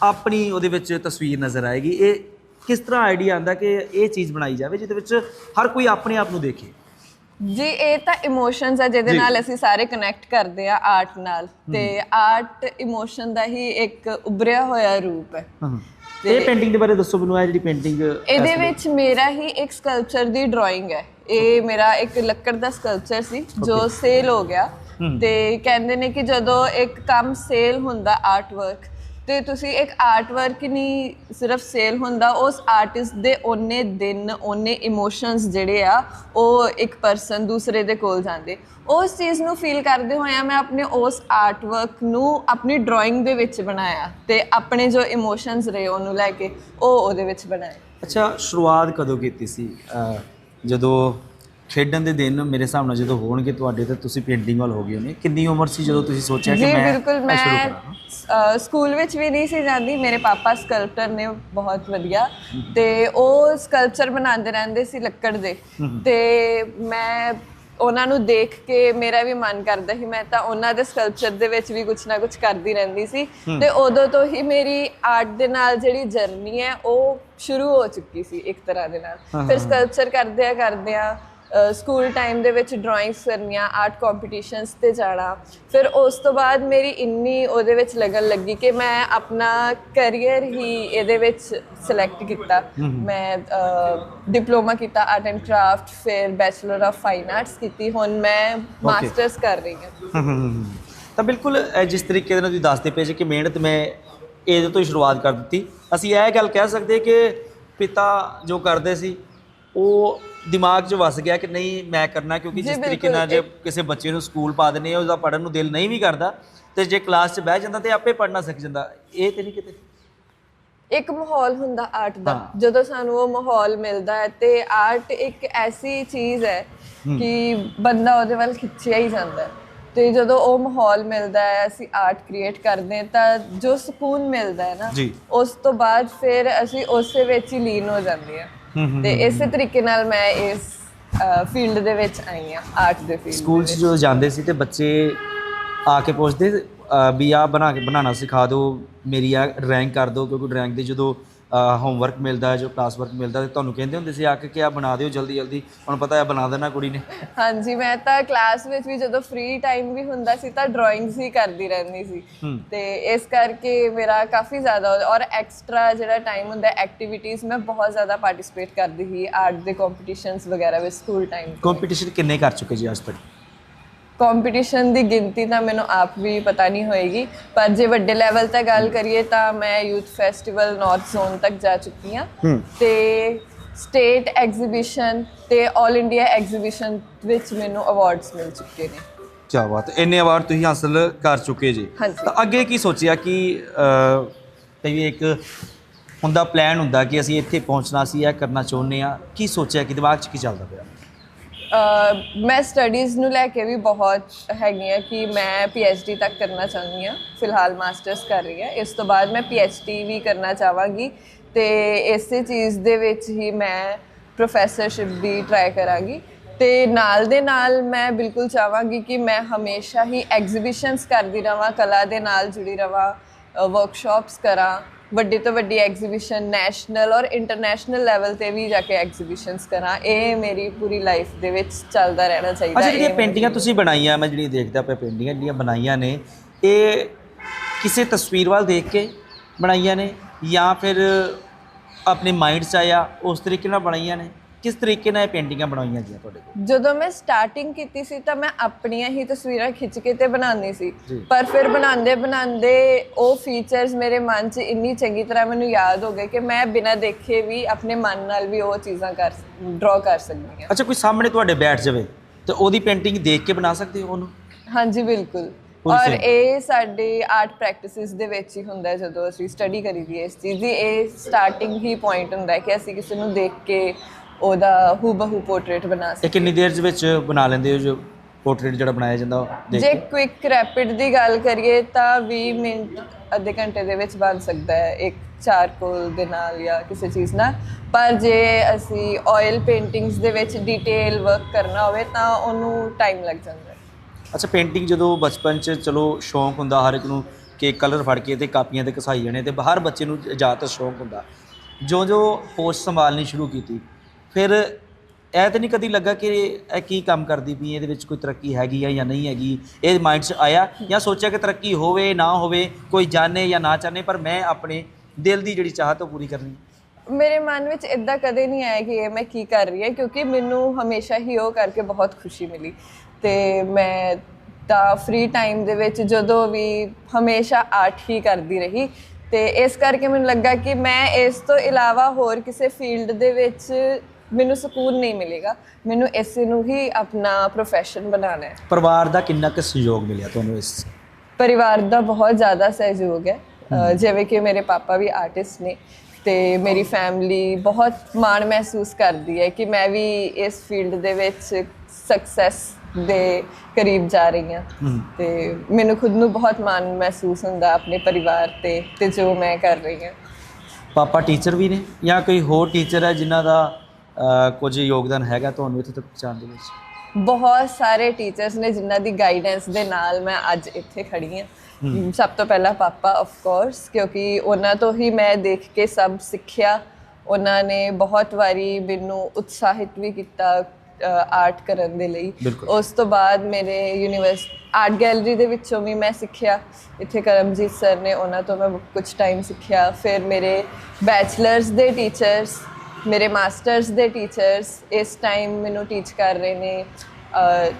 ਆਪਣੀ ਉਹਦੇ ਵਿੱਚ ਤਸਵੀਰ ਨਜ਼ਰ ਆਏਗੀ। ਇਹ ਕਿਸ ਤਰ੍ਹਾਂ ਆਈਡੀਆ ਆਂਦਾ ਕਿ ਇਹ ਚੀਜ਼ ਬਣਾਈ ਜਾਵੇ ਜਿਹਦੇ ਵਿੱਚ ਹਰ ਕੋਈ ਆਪਣੇ ਆਪ ਨੂੰ ਦੇਖੇ?
ਜੀ ਇਹ ਤਾਂ ਇਮੋਸ਼ਨਸ ਆ ਜਿਹਦੇ
ਜੀ।
ਨਾਲ ਅਸੀਂ ਸਾਰੇ ਕਨੈਕਟ ਕਰਦੇ ਆ ਆਰਟ ਨਾਲ। ਤੇ ਆਰਟ ਇਮੋਸ਼ਨ ਦਾ ਹੀ ਇੱਕ ਉਭਰਿਆ ਹੋਇਆ ਰੂਪ ਹੈ
ਹਾਂ। ਇਹ ਪੇਂਟਿੰਗ ਦੇ ਬਾਰੇ ਦੱਸੋ ਮੈਨੂੰ ਇਹ ਜਿਹੜੀ ਪੇਂਟਿੰਗ
ਇਹਦੇ ਵਿੱਚ ਮੇਰਾ ਹੀ ਇੱਕ ਸਕਲਪਚਰ ਦੀ ਡਰਾਇੰਗ ਹੈ। ਇਹ ਮੇਰਾ ਇੱਕ ਲੱਕੜ ਦਾ ਸਕਲਪਚਰ ਸੀ ਜੋ ਸੇਲ ਹੋ ਗਿਆ। ਤੇ ਕਹਿੰਦੇ ਨੇ ਕਿ ਜਦੋਂ ਇੱਕ ਕੰਮ ਸੇਲ ਹੁੰਦਾ ਆਰਟ ਵਰਕ ਤੇ ਤੁਸੀਂ ਇੱਕ ਆਰਟ ਵਰਕ ਨਹੀਂ ਸਿਰਫ ਸੇਲ ਹੁੰਦਾ, ਉਸ ਆਰਟਿਸਟ ਦੇ ਉਹਨੇ ਦਿਨ, ਉਹਨੇ ਇਮੋਸ਼ਨਸ ਜਿਹੜੇ ਆ, ਉਹ ਇੱਕ ਪਰਸਨ ਦੂਸਰੇ ਦੇ ਕੋਲ ਜਾਂਦੇ। ਉਸ ਚੀਜ਼ ਨੂੰ ਫੀਲ ਕਰਦੇ ਹੋਇਆ ਮੈਂ ਆਪਣੇ ਉਸ ਆਰਟ ਵਰਕ ਨੂੰ ਆਪਣੀ ਡਰਾਇੰਗ ਦੇ ਵਿੱਚ ਬਣਾਇਆ ਤੇ ਆਪਣੇ ਜੋ ਇਮੋਸ਼ਨਸ ਰਹੇ ਉਹਨੂੰ ਲੈ ਕੇ, ਉਹ ਉਹਦੇ ਵਿੱਚ ਬਣਾਏ।
ਅੱਛਾ, ਸ਼ੁਰੂਆਤ ਕਦੋਂ ਕੀਤੀ ਸੀ? ਜਦੋਂ ਖੇਡਣ ਦੇ ਦਿਨ ਮੇਰੇ ਹਿਸਾਬ ਨਾਲ ਜਦੋਂ ਹੋਣਗੇ ਤੁਹਾਡੇ ਤੇ ਤੁਸੀਂ ਪੇਂਟਿੰਗ ਵਾਲ ਹੋ ਗਏ ਹੋਣੇ। ਕਿੰਨੀ ਉਮਰ ਸੀ ਜਦੋਂ ਤੁਸੀਂ ਸੋਚਿਆ
ਜੀ
ਕਿ ਮੈਂ
ਬਿਲਕੁਲ
ਇਹ
ਮੈਂ
ਸ਼ੁਰੂ ਕਰਾਂ?
ਅ, ਸਕੂਲ ਵਿੱਚ ਵੀ ਨਹੀਂ ਸੀ ਜਾਂਦੀ। ਮੇਰੇ ਪਾਪਾ ਸਕਲਪਟਰ ਨੇ ਬਹੁਤ ਵਧੀਆ। ਤੇ ਉਹ ਸਕਲਪਚਰ ਬਣਾਉਂਦੇ ਰਹਿੰਦੇ ਸੀ ਲੱਕੜ ਦੇ। ਤੇ ਮੈਂ ਉਹਨਾਂ ਨੂੰ ਦੇਖ ਕੇ ਮੇਰਾ ਵੀ ਮਨ ਕਰਦਾ ਸੀ। ਮੈਂ ਤਾਂ ਉਹਨਾਂ ਦੇ ਸਕਲਪਚਰ ਦੇ ਵਿੱਚ ਵੀ ਕੁਝ ਨਾ ਕੁਝ ਕਰਦੀ ਰਹਿੰਦੀ ਸੀ। ਤੇ ਉਦੋਂ ਤੋਂ ਹੀ ਮੇਰੀ ਆਰਟ ਦੇ ਨਾਲ ਜਿਹੜੀ ਜਰਨੀ ਹੈ ਉਹ ਸ਼ੁਰੂ ਹੋ ਚੁੱਕੀ ਸੀ ਇੱਕ ਤਰ੍ਹਾਂ ਦੇ ਨਾਲ। ਫਿਰ ਸਕਲਪਚਰ ਕਰਦਿਆਂ ਕਰਦਿਆਂ ਸਕੂਲ ਟਾਈਮ ਦੇ ਵਿੱਚ ਡਰਾਇੰਗਸ ਕਰਨੀਆਂ ਆਰਟ ਕੰਪੀਟੀਸ਼ਨਸ ਤੇ ਜਾਣਾ। ਫਿਰ ਉਸ ਤੋਂ ਬਾਅਦ ਮੇਰੀ ਇੰਨੀ ਉਹਦੇ ਵਿੱਚ ਲੱਗਣ ਲੱਗੀ ਕਿ ਮੈਂ ਆਪਣਾ ਕੈਰੀਅਰ ਹੀ ਇਹਦੇ ਵਿੱਚ ਸਿਲੈਕਟ ਕੀਤਾ। ਮੈਂ ਡਿਪਲੋਮਾ ਕੀਤਾ ਆਰਟ ਐਂਡ ਕਰਾਫਟ ਫਿਰ ਬੈਚਲਰ ਆਫ ਫਾਈਨ ਆਰਟਸ ਕੀਤੀ। ਹੁਣ ਮੈਂ ਮਾਸਟਰਸ ਕਰ ਰਹੀ ਹਾਂ।
ਤਾਂ ਬਿਲਕੁਲ ਜਿਸ ਤਰੀਕੇ ਦੇ ਨਾਲ ਤੁਸੀਂ ਦੱਸਦੇ ਪਏ ਸੀ ਕਿ ਮਿਹਨਤ ਮੈਂ ਇਹਦੇ ਤੋਂ ਹੀ ਸ਼ੁਰੂਆਤ ਕਰ ਦਿੱਤੀ। ਅਸੀਂ ਇਹ ਗੱਲ ਕਹਿ ਸਕਦੇ ਕਿ ਪਿਤਾ ਜੋ ਕਰਦੇ ਸੀ ਉਹ ਦਿਮਾਗ 'ਚ ਵਸ ਗਿਆ ਕਿ ਨਹੀਂ ਮੈਂ ਕਰਨਾ ਕਿਉਂਕਿ ਜਿਸ ਤਰੀਕੇ। ਨਾਲ ਜੇ ਕਿਸੇ ਬੱਚੇ ਨੂੰ ਸਕੂਲ ਪਾ ਆ ਉਹਦਾ ਪੜਨ ਨੂੰ ਦਿਲ ਨਹੀਂ ਵੀ ਕਰਦਾ ਤੇ ਜੇ ਕਲਾਸ 'ਚ ਬਹਿ ਜਾਂਦਾ ਤੇ ਆਪੇ ਪੜਨਾ ਸਿੱਖ ਜਾਂਦਾ ਇਹ ਤੇ ਨਹੀਂ ਕਿਤੇ
ਇੱਕ ਮਾਹੌਲ ਹੁੰਦਾ ਆਰਟ ਦਾ। ਜਦੋਂ ਸਾਨੂੰ ਉਹ ਮਾਹੌਲ ਮਿਲਦਾ ਹੈ ਤੇ ਆਰਟ ਇੱਕ ਐਸੀ ਚੀਜ਼ ਹੈ ਕਿ ਬੰਦਾ ਉਹਦੇ ਵੱਲ ਖਿੱਚਿਆ ਹੀ ਜਾਂਦਾ ਹੈ ਤੇ ਜਦੋਂ ਉਹ ਮਾਹੌਲ ਮਿਲਦਾ ਹੈ ਅਸੀਂ ਆਰਟ ਕ੍ਰੀਏਟ ਕਰਦੇ ਹਾਂ ਤਾਂ ਜੋ ਸਕੂਨ ਮਿਲਦਾ ਹੈ ਨਾ। ਉਸ ਤੋਂ ਬਾਅਦ ਫਿਰ ਅਸੀਂ ਉਸੇ ਵਿੱਚ ਹੀ ਲੀਨ ਹੋ ਜਾਂਦੇ ਹਾਂ ਤੇ ਇਸੇ ਤਰੀਕੇ ਨਾਲ ਮੈਂ ਇਸ ਫੀਲਡ ਦੇ ਵਿੱਚ ਆਈ ਹਾਂ ਆਰਟ ਦੇ ਫੀਲਡ
ਸਕੂਲ 'ਚ ਜਦੋਂ ਜਾਂਦੇ ਸੀ ਤੇ ਬੱਚੇ ਆ ਕੇ ਪੁੱਛਦੇ ਵੀ ਆ ਬਣਾ ਕੇ ਬਣਾਉਣਾ ਸਿਖਾ ਦਿਓ ਮੇਰੀ ਆ ਡਰਾਇੰਗ ਕਰ ਦਿਓ ਕਿਉਂਕਿ ਡਰਾਇੰਗ ਦੇ ਜਦੋਂ ਹੋਮਵਰਕ ਮਿਲਦਾ ਜੋ ਕਲਾਸ ਵਰਕ ਮਿਲਦਾ ਤੇ ਤੁਹਾਨੂੰ ਕਹਿੰਦੇ ਹੁੰਦੇ ਸੀ ਆ ਕੇ ਕਿ ਆ ਬਣਾ ਦਿਓ ਜਲਦੀ ਜਲਦੀ। ਹੁਣ ਪਤਾ ਹੈ ਬਣਾ ਦੇਣਾ ਕੁੜੀ ਨੇ।
ਹਾਂਜੀ ਮੈਂ ਤਾਂ ਕਲਾਸ ਵਿੱਚ ਵੀ ਜਦੋਂ ਫ੍ਰੀ ਟਾਈਮ ਵੀ ਹੁੰਦਾ ਸੀ ਤਾਂ ਡਰਾਇੰਗਸ ਹੀ ਕਰਦੀ ਰਹਿੰਦੀ ਸੀ। ਤੇ ਇਸ ਕਰਕੇ ਮੇਰਾ ਕਾਫੀ ਜ਼ਿਆਦਾ ਔਰ ਐਕਸਟਰਾ ਜਿਹੜਾ ਟਾਈਮ ਹੁੰਦਾ ਐਕਟੀਵਿਟੀਜ਼ ਮੈਂ ਬਹੁਤ ਜ਼ਿਆਦਾ ਪਾਰਟਿਸਿਪੇਟ ਕਰਦੀ ਸੀ ਆਰਟ ਦੇ ਕੰਪੀਟੀਸ਼ਨਸ ਵਗੈਰਾ ਵਿੱਚ ਸਕੂਲ ਟਾਈਮ
ਕੰਪੀਟੀਸ਼ਨ ਕਿੰਨੇ ਕਰ ਚੁੱਕੇ ਜੀ ਅੱਜ ਤੱਕ?
ਕੰਪੀਟੀਸ਼ਨ ਦੀ ਗਿਣਤੀ ਤਾਂ ਮੈਨੂੰ ਆਪ ਵੀ ਪਤਾ ਨਹੀਂ ਹੋਏਗੀ ਪਰ ਜੇ ਵੱਡੇ ਲੈਵਲ ਤੇ ਗੱਲ ਕਰੀਏ ਤਾਂ ਮੈਂ ਯੂਥ ਫੈਸਟੀਵਲ ਨਾਰਥ ਜ਼ੋਨ ਤੱਕ ਜਾ ਚੁੱਕੀ ਹਾਂ। ਤੇ ਸਟੇਟ ਐਗਜ਼ੀਬਿਸ਼ਨ ਤੇ 올 ਇੰਡੀਆ ਐਗਜ਼ੀਬਿਸ਼ਨ ਵਿੱਚ ਮੈਨੂੰ ਅਵਾਰਡਸ ਮਿਲ ਚੁੱਕੇ ਨੇ
ਕੀ ਬਾਤ ਹੈ। ਇੰਨੇ ਅਵਾਰਡ ਤੁਸੀਂ ਹਾਸਲ ਕਰ ਚੁੱਕੇ ਜੀ। ਤਾਂ ਅੱਗੇ ਕੀ ਸੋਚਿਆ ਕਿ ਕਈ ਇੱਕ ਹੁੰਦਾ ਪਲਾਨ ਹੁੰਦਾ ਕਿ ਅਸੀਂ ਇੱਥੇ ਪਹੁੰਚਣਾ ਸੀ ਇਹ ਕਰਨਾ ਚਾਹੁੰਦੇ ਆ ਕੀ ਸੋਚਿਆ ਕਿ ਦਿਮਾਗ 'ਚ ਕੀ ਚੱਲਦਾ ਪਿਆ
ਮੈਂ ਸਟੱਡੀਜ਼ ਨੂੰ ਲੈ ਕੇ ਵੀ ਬਹੁਤ ਹੈਗੀ ਆ ਕਿ ਮੈਂ ਡੀ ਤੱਕ ਕਰਨਾ ਚਾਹੁੰਦੀ ਹਾਂ, ਫਿਲਹਾਲ ਮਾਸਟਰਸ ਕਰ ਰਹੀ ਹਾਂ। ਇਸ ਤੋਂ ਬਾਅਦ ਮੈਂ ਡੀ ਵੀ ਕਰਨਾ ਚਾਹਾਂਗੀ ਤੇ ਇਸੇ ਚੀਜ਼ ਦੇ ਵਿੱਚ ਹੀ ਮੈਂ ਪ੍ਰੋਫੈਸਰਸ਼ਿਪ ਵੀ ਟਰਾਈ ਕਰਾਂਗੀ। ਤੇ ਨਾਲ ਦੇ ਨਾਲ ਮੈਂ ਬਿਲਕੁਲ ਚਾਹਾਂਗੀ ਕਿ ਮੈਂ ਹਮੇਸ਼ਾ ਹੀ ਐਗਜ਼ੀਬਿਸ਼ਨਸ ਕਰਦੀ ਰਵਾਂ, ਕਲਾ ਦੇ ਨਾਲ ਜੁੜੀ ਰਵਾਂ ਵਰਕਸ਼ਾਪਸ ਕਰਾਂ। ਵੱਡੀ ਤੋਂ ਵੱਡੀ ਐਗਜ਼ੀਬਿਸ਼ਨ ਨੈਸ਼ਨਲ ਔਰ ਇੰਟਰਨੈਸ਼ਨਲ ਲੈਵਲ ਤੇ ਵੀ ਜਾ ਕੇ ਐਗਜ਼ੀਬਿਸ਼ਨਸ ਕਰਾਂ। ਇਹ ਮੇਰੀ ਪੂਰੀ ਲਾਈਫ ਦੇ ਵਿੱਚ ਚੱਲਦਾ ਰਹਿਣਾ ਚਾਹੀਦਾ
ਅੱਛਾ ਜਿਹੜੀਆਂ ਪੇਂਟਿੰਗਾਂ ਤੁਸੀਂ ਬਣਾਈਆਂ ਮੈਂ ਜਿਹੜੀਆਂ ਦੇਖਦਾ ਪਿਆ ਪੇਂਟਿੰਗਾਂ ਜਿਹੜੀਆਂ ਬਣਾਈਆਂ ਨੇ ਇਹ ਕਿਸੇ ਤਸਵੀਰ ਵੱਲ ਦੇਖ ਕੇ ਬਣਾਈਆਂ ਨੇ ਜਾਂ ਫਿਰ ਆਪਣੇ ਮਾਈਂਡ 'ਚ ਆਇਆ ਉਸ ਤਰੀਕੇ ਨਾਲ ਬਣਾਈਆਂ ਨੇ? ਕਿਸ ਤਰੀਕੇ ਨਾਲ ਇਹ ਪੇਂਟਿੰਗਾਂ ਬਣਾਈਆਂ ਗਈਆਂ ਤੁਹਾਡੇ ਕੋਲ?
ਜਦੋਂ ਮੈਂ ਸਟਾਰਟਿੰਗ ਕੀਤੀ ਸੀ ਤਾਂ ਮੈਂ ਆਪਣੀਆਂ ਹੀ ਤਸਵੀਰਾਂ ਖਿੱਚ ਕੇ ਤੇ ਬਣਾਉਂਦੀ ਸੀ।
ਜੀ।
ਪਰ ਫਿਰ ਬਣਾਉਂਦੇ ਬਣਾਉਂਦੇ ਉਹ ਫੀਚਰਸ ਮੇਰੇ ਮਨ 'ਚ ਇੰਨੀ ਚੰਗੀ ਤਰ੍ਹਾਂ ਮੈਨੂੰ ਯਾਦ ਹੋ ਗਏ ਕਿ ਮੈਂ ਬਿਨਾਂ ਦੇਖੇ ਵੀ ਆਪਣੇ ਮਨ ਨਾਲ ਵੀ ਉਹ ਚੀਜ਼ਾਂ ਕਰ ਡਰਾ ਕਰ ਸਕਦੀ ਹਾਂ।
ਅੱਛਾ ਕੋਈ ਸਾਹਮਣੇ ਤੁਹਾਡੇ ਬੈਠ ਜਾਵੇ ਤੇ ਉਹਦੀ ਪੇਂਟਿੰਗ ਦੇਖ ਕੇ ਬਣਾ ਸਕਦੇ ਹੋ ਉਹਨੂੰ?
ਹਾਂਜੀ ਬਿਲਕੁਲ। ਔਰ। ਇਹ ਸਾਡੇ ਆਰਟ ਪ੍ਰੈਕਟਿਸਿਸ ਦੇ ਵਿੱਚ ਹੀ ਹੁੰਦਾ ਹੈ ਜਦੋਂ ਅਸੀਂ ਸਟੱਡੀ ਕਰੀਦੀ ਹੈ ਇਸ ਚੀਜ਼ ਦੀ ਇਹ ਸਟਾਰਟਿੰਗ ਹੀ ਪੁਆਇੰਟ ਹੁੰਦਾ ਹੈ ਕਿ ਅਸੀਂ ਕਿਸੇ ਨੂੰ ਦੇਖ ਕੇ ਉਹਦਾ ਹੂਬਹੂ ਪੋਰਟਰੇਟ ਬਣਾ
ਇਹ ਕਿੰਨੀ ਦੇਰ ਦੇ ਵਿੱਚ ਬਣਾ ਲੈਂਦੇ ਹੋ ਜੋ ਪੋਰਟਰੇਟ ਜਿਹੜਾ ਬਣਾਇਆ ਜਾਂਦਾ ਉਹ ਦੇਖ
ਜੇ
ਕੇ?
ਕੁਇਕ ਰੈਪਿਡ ਦੀ ਗੱਲ ਕਰੀਏ ਤਾਂ 20 ਮਿੰਟ ਅੱਧੇ ਘੰਟੇ ਦੇ ਵਿੱਚ ਬਣ ਸਕਦਾ ਹੈ ਇੱਕ ਚਾਰਕੋਲ ਦੇ ਨਾਲ ਜਾਂ ਕਿਸੇ ਚੀਜ਼ ਨਾਲ। ਪਰ ਜੇ ਅਸੀਂ ਆਇਲ ਪੇਂਟਿੰਗਸ ਦੇ ਵਿੱਚ ਡਿਟੇਲ ਵਰਕ ਕਰਨਾ ਹੋਵੇ ਤਾਂ ਉਹਨੂੰ ਟਾਈਮ ਲੱਗ ਜਾਂਦਾ ਹੈ।
ਅੱਛਾ ਪੇਂਟਿੰਗ ਜਦੋਂ ਬਚਪਨ 'ਚ ਚਲੋ ਸ਼ੌਂਕ ਹੁੰਦਾ ਹਰ ਇੱਕ ਨੂੰ ਕਿ ਕਲਰ ਫੜ ਕੇ ਤੇ ਕਾਪੀਆਂ ਤੇ ਘਸਾਈ ਜਾਣੇ ਤੇ ਹਰ ਬੱਚੇ ਨੂੰ ਜ਼ਿਆਦਾਤਰ ਸ਼ੌਂਕ ਹੁੰਦਾ। ਜੋ ਜੋ ਹੋਸ਼ ਸੰਭਾਲਣੀ ਸ਼ੁਰੂ ਕੀਤੀ ਫਿਰ ਇਹ ਤਾਂ ਨਹੀਂ ਕਦੀ ਲੱਗਾ ਕਿ ਇਹ ਕੀ ਕੰਮ ਕਰਦੀ ਪਈ ਇਹਦੇ ਵਿੱਚ ਕੋਈ ਤਰੱਕੀ ਹੈਗੀ ਹੈ ਜਾਂ ਨਹੀਂ ਹੈਗੀ। ਇਹ ਮਾਈਂਡ 'ਚ ਆਇਆ ਜਾਂ ਸੋਚਿਆ ਕਿ ਤਰੱਕੀ ਹੋਵੇ ਨਾ ਹੋਵੇ, ਕੋਈ ਜਾਣੇ ਜਾਂ ਨਾ ਜਾਣੇ, ਪਰ ਮੈਂ ਆਪਣੇ ਦਿਲ ਦੀ ਜਿਹੜੀ ਚਾਹਤ ਉਹ ਪੂਰੀ ਕਰਨੀ।
ਮੇਰੇ ਮਨ ਵਿੱਚ ਇਦਾਂ ਕਦੇ ਨਹੀਂ ਆਇਆ ਕਿ ਇਹ ਮੈਂ ਕੀ ਕਰ ਰਹੀ ਹਾਂ, ਕਿਉਂਕਿ ਮੈਨੂੰ ਹਮੇਸ਼ਾ ਹੀ ਉਹ ਕਰਕੇ ਬਹੁਤ ਖੁਸ਼ੀ ਮਿਲੀ। ਤੇ ਮੈਂ ਤਾਂ ਫ੍ਰੀ ਟਾਈਮ ਦੇ ਵਿੱਚ ਜਦੋਂ ਵੀ ਹਮੇਸ਼ਾ ਆਰਟ ਹੀ ਕਰਦੀ ਰਹੀ। ਤੇ ਇਸ ਕਰਕੇ ਮੈਨੂੰ ਲੱਗਾ ਕਿ ਮੈਂ ਇਸ ਤੋਂ ਇਲਾਵਾ ਹੋਰ ਕਿਸੇ ਫੀਲਡ ਦੇ ਵਿੱਚ ਮੈਨੂੰ ਸਕੂਨ ਨਹੀਂ ਮਿਲੇਗਾ। ਮੈਨੂੰ ਇਸੇ ਨੂੰ ਹੀ ਆਪਣਾ ਪ੍ਰੋਫੈਸ਼ਨ ਬਣਾਉਣਾ ਹੈ।
ਪਰਿਵਾਰ ਦਾ ਕਿੰਨਾ ਕੁ ਸਹਿਯੋਗ ਮਿਲਿਆ ਤੁਹਾਨੂੰ ਇਸ
ਪਰਿਵਾਰ ਦਾ ਬਹੁਤ ਜ਼ਿਆਦਾ ਸਹਿਯੋਗ ਹੈ। ਜਿਵੇਂ ਕਿ ਮੇਰੇ ਪਾਪਾ ਵੀ ਆਰਟਿਸਟ ਨੇ ਤੇ ਮੇਰੀ ਫੈਮਿਲੀ ਬਹੁਤ ਮਾਣ ਮਹਿਸੂਸ ਕਰਦੀ ਹੈ ਕਿ ਮੈਂ ਵੀ ਇਸ ਫੀਲਡ ਦੇ ਵਿੱਚ ਸਕਸੈਸ ਦੇ ਕਰੀਬ ਜਾ ਰਹੀ ਹਾਂ। ਤੇ ਮੈਨੂੰ ਖੁਦ ਨੂੰ ਬਹੁਤ ਮਾਣ ਮਹਿਸੂਸ ਹੁੰਦਾ ਆਪਣੇ ਪਰਿਵਾਰ ਤੇ ਤੇ ਜੋ ਮੈਂ ਕਰ ਰਹੀ ਹਾਂ।
ਪਾਪਾ ਟੀਚਰ ਵੀ ਨੇ ਜਾਂ ਕੋਈ ਹੋਰ ਟੀਚਰ ਹੈ ਜਿਨ੍ਹਾਂ ਦਾ ਕੁਝ ਯੋਗਦਾਨ ਹੈਗਾ ਤੁਹਾਨੂੰ ਇੱਥੇ ਤੱਕ ਪਹੁੰਚਾਉਣ ਦੇ ਵਿੱਚ?
ਬਹੁਤ ਸਾਰੇ ਟੀਚਰਸ ਨੇ ਜਿਨ੍ਹਾਂ ਦੀ ਗਾਈਡੈਂਸ ਦੇ ਨਾਲ ਮੈਂ ਅੱਜ ਇੱਥੇ ਖੜੀ ਹਾਂ। ਸਭ ਤੋਂ ਪਹਿਲਾਂ ਪਾਪਾ ਆਫ ਕੋਰਸ ਕਿਉਂਕਿ ਉਹਨਾਂ ਤੋਂ ਹੀ ਮੈਂ ਦੇਖ ਕੇ ਸਭ ਸਿੱਖਿਆ। ਉਹਨਾਂ ਨੇ ਬਹੁਤ ਵਾਰੀ ਮੈਨੂੰ ਉਤਸ਼ਾਹਿਤ ਵੀ ਕੀਤਾ ਆਰਟ ਕਰਨ ਦੇ ਲਈ। ਉਸ ਤੋਂ ਬਾਅਦ ਮੇਰੇ ਯੂਨੀਵਰਸ ਆਰਟ ਗੈਲਰੀ ਦੇ ਵਿੱਚੋਂ ਵੀ ਮੈਂ ਸਿੱਖਿਆ। ਇੱਥੇ ਕਰਮਜੀਤ ਸਰ ਨੇ ਉਹਨਾਂ ਤੋਂ ਮੈਂ ਕੁਝ ਟਾਈਮ ਸਿੱਖਿਆ। ਫਿਰ ਮੇਰੇ ਬੈਚਲਰਸ ਦੇ ਟੀਚਰਸ ਮੇਰੇ ਮਾਸਟਰਸ ਦੇ ਟੀਚਰਸ ਇਸ ਟਾਈਮ ਮੈਨੂੰ ਟੀਚ ਕਰ ਰਹੇ ਨੇ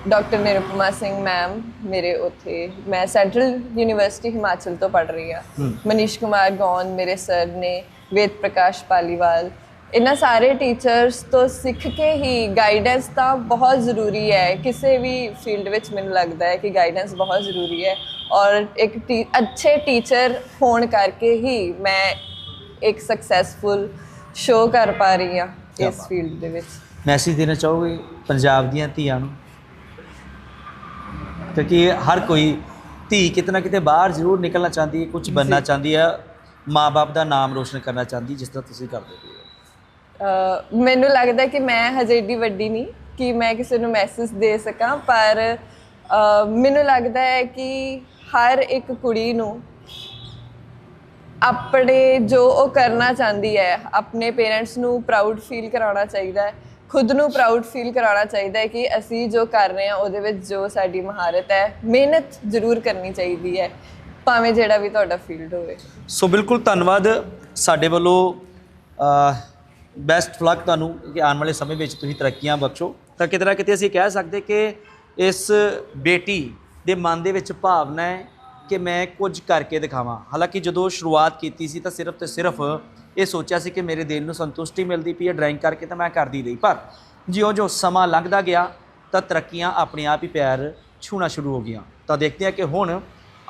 ਡਾਕਟਰ ਨਿਰੂਪਮਾ ਸਿੰਘ ਮੈਮ ਮੇਰੇ ਉੱਥੇ। ਮੈਂ ਸੈਂਟਰਲ ਯੂਨੀਵਰਸਿਟੀ ਹਿਮਾਚਲ ਤੋਂ ਪੜ੍ਹ ਰਹੀ ਹਾਂ। ਮਨੀਸ਼ ਕੁਮਾਰ ਗੌਨ ਮੇਰੇ ਸਰ ਨੇ ਵੇਦ ਪ੍ਰਕਾਸ਼ ਪਾਲੀਵਾਲ। ਇਹਨਾਂ ਸਾਰੇ ਟੀਚਰਸ ਤੋਂ ਸਿੱਖ ਕੇ ਹੀ ਗਾਈਡੈਂਸ ਤਾਂ ਬਹੁਤ ਜ਼ਰੂਰੀ ਹੈ। ਕਿਸੇ ਵੀ ਫੀਲਡ ਵਿੱਚ ਮੈਨੂੰ ਲੱਗਦਾ ਹੈ ਕਿ ਗਾਈਡੈਂਸ ਬਹੁਤ ਜ਼ਰੂਰੀ ਹੈ। ਔਰ ਇੱਕ ਅੱਛੇ ਟੀਚਰ ਹੋਣ ਕਰਕੇ ਹੀ ਮੈਂ ਇੱਕ ਸਕਸੈਸਫੁਲ ਸ਼ੋਅ ਕਰ ਪਾ ਰਹੀ
ਕਿਆ
ਇਸ
ਬਾਤ।
ਫੀਲਡ ਦੇ ਵਿੱਚ।
ਮੈਸੇਜ ਦੇਣਾ ਚਾਹੋਗੇ ਪੰਜਾਬ ਦੀਆਂ ਧੀਆਂ ਨੂੰ? ਕਿਉਂਕਿ ਹਰ ਕੋਈ ਧੀ ਕਿਤੇ ਨਾ ਕਿਤੇ ਬਾਹਰ ਜ਼ਰੂਰ ਨਿਕਲਣਾ ਚਾਹੁੰਦੀ ਹੈ ਕੁਝ ਬਣਨਾ ਚਾਹੁੰਦੀ ਹੈ ਮਾਪੇ ਦਾ ਨਾਮ ਰੋਸ਼ਨ ਕਰਨਾ ਚਾਹੁੰਦੀ ਜਿਸ ਤਰ੍ਹਾਂ ਤੁਸੀਂ ਕਰਦੇ ਪਏ ਹੋ।
ਅਹ ਮੈਨੂੰ ਲੱਗਦਾ ਕਿ ਮੈਂ ਹਜੇ ਏਡੀ ਵੱਡੀ ਨਹੀਂ ਕਿ ਮੈਂ ਕਿਸੇ ਨੂੰ ਮੈਸੇਜ ਦੇ ਸਕਾਂ ਪਰ ਅਹ ਮੈਨੂੰ ਲੱਗਦਾ ਹੈ ਕਿ ਹਰ ਇੱਕ ਕੁੜੀ ਨੂੰ ਆਪਣੇ ਜੋ ਉਹ ਕਰਨਾ ਚਾਹੁੰਦੀ ਹੈ, ਆਪਣੇ ਪੇਰੈਂਟਸ ਨੂੰ ਪ੍ਰਾਊਡ ਫੀਲ ਕਰਾਉਣਾ ਚਾਹੀਦਾ ਹੈ, ਖੁਦ ਨੂੰ ਪ੍ਰਾਊਡ ਫੀਲ ਕਰਾਉਣਾ ਚਾਹੀਦਾ ਹੈ ਕਿ ਅਸੀਂ ਜੋ ਕਰ ਰਹੇ ਹਾਂ, ਉਹਦੇ ਵਿੱਚ ਜੋ ਸਾਡੀ ਮਹਾਰਤ ਹੈ, ਮਿਹਨਤ ਜ਼ਰੂਰ ਕਰਨੀ ਚਾਹੀਦੀ ਹੈ, ਭਾਵੇਂ ਜਿਹੜਾ ਵੀ ਤੁਹਾਡਾ ਫੀਲਡ ਹੋਵੇ।
ਸੋ ਬਿਲਕੁਲ ਧੰਨਵਾਦ ਸਾਡੇ ਵੱਲੋਂ ਬੈਸਟ ਫਲੱਕ ਤੁਹਾਨੂੰ ਕਿ ਆਉਣ ਵਾਲੇ ਸਮੇਂ ਵਿੱਚ ਤੁਸੀਂ ਤਰੱਕੀਆਂ ਬਖਸ਼ੋ। ਤਾਂ ਕਿਤੇ ਨਾ ਕਿਤੇ ਅਸੀਂ ਕਹਿ ਸਕਦੇ ਕਿ ਇਸ ਬੇਟੀ ਦੇ ਮਨ ਦੇ ਵਿੱਚ ਭਾਵਨਾ ਹੈ ਕਿ ਮੈਂ ਕੁਝ ਕਰਕੇ ਦਿਖਾਵਾਂ। ਹਾਲਾਂਕਿ ਜਦੋਂ ਸ਼ੁਰੂਆਤ ਕੀਤੀ ਸੀ ਤਾਂ ਸਿਰਫ ਤੇ ਸਿਰਫ ਇਹ ਸੋਚਿਆ ਸੀ ਕਿ ਮੇਰੇ ਦਿਲ ਨੂੰ ਸੰਤੁਸ਼ਟੀ ਮਿਲਦੀ ਪਈ ਹੈ ਡਰਾਇੰਗ ਕਰਕੇ ਤਾਂ ਮੈਂ ਕਰਦੀ ਰਹੀ। ਪਰ ਜਿਉਂ-ਜਿਉਂ ਸਮਾਂ ਲੰਘਦਾ ਗਿਆ ਤਾਂ ਤਰੱਕੀਆਂ ਆਪਣੇ ਆਪ ਹੀ ਪੈਰ ਛੂਣਾ ਸ਼ੁਰੂ ਹੋ ਗਈਆਂ। ਤਾਂ ਦੇਖਦੇ ਹਾਂ ਕਿ ਹੁਣ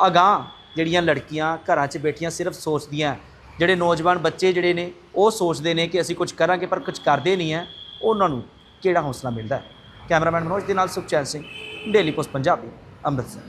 ਅਗਾਂਹ ਜਿਹੜੀਆਂ ਲੜਕੀਆਂ ਘਰਾਂ 'ਚ ਬੈਠੀਆਂ ਸਿਰਫ ਸੋਚਦੀਆਂ, ਜਿਹੜੇ ਨੌਜਵਾਨ ਬੱਚੇ ਜਿਹੜੇ ਨੇ, ਉਹ ਸੋਚਦੇ ਨੇ ਕਿ ਅਸੀਂ ਕੁਝ ਕਰਾਂਗੇ ਪਰ ਕੁਝ ਕਰਦੇ ਨਹੀਂ ਹੈ। ਉਹਨਾਂ ਨੂੰ ਕਿਹੜਾ ਹੌਸਲਾ ਮਿਲਦਾ ਹੈ? ਕੈਮਰਾਮੈਨ ਮਨੋਜ ਦੇ ਨਾਲ ਸੁਖਚੈਨ ਸਿੰਘ, ਡੇਲੀ ਪੋਸਟ ਪੰਜਾਬੀ, ਅੰਮ੍ਰਿਤਸਰ।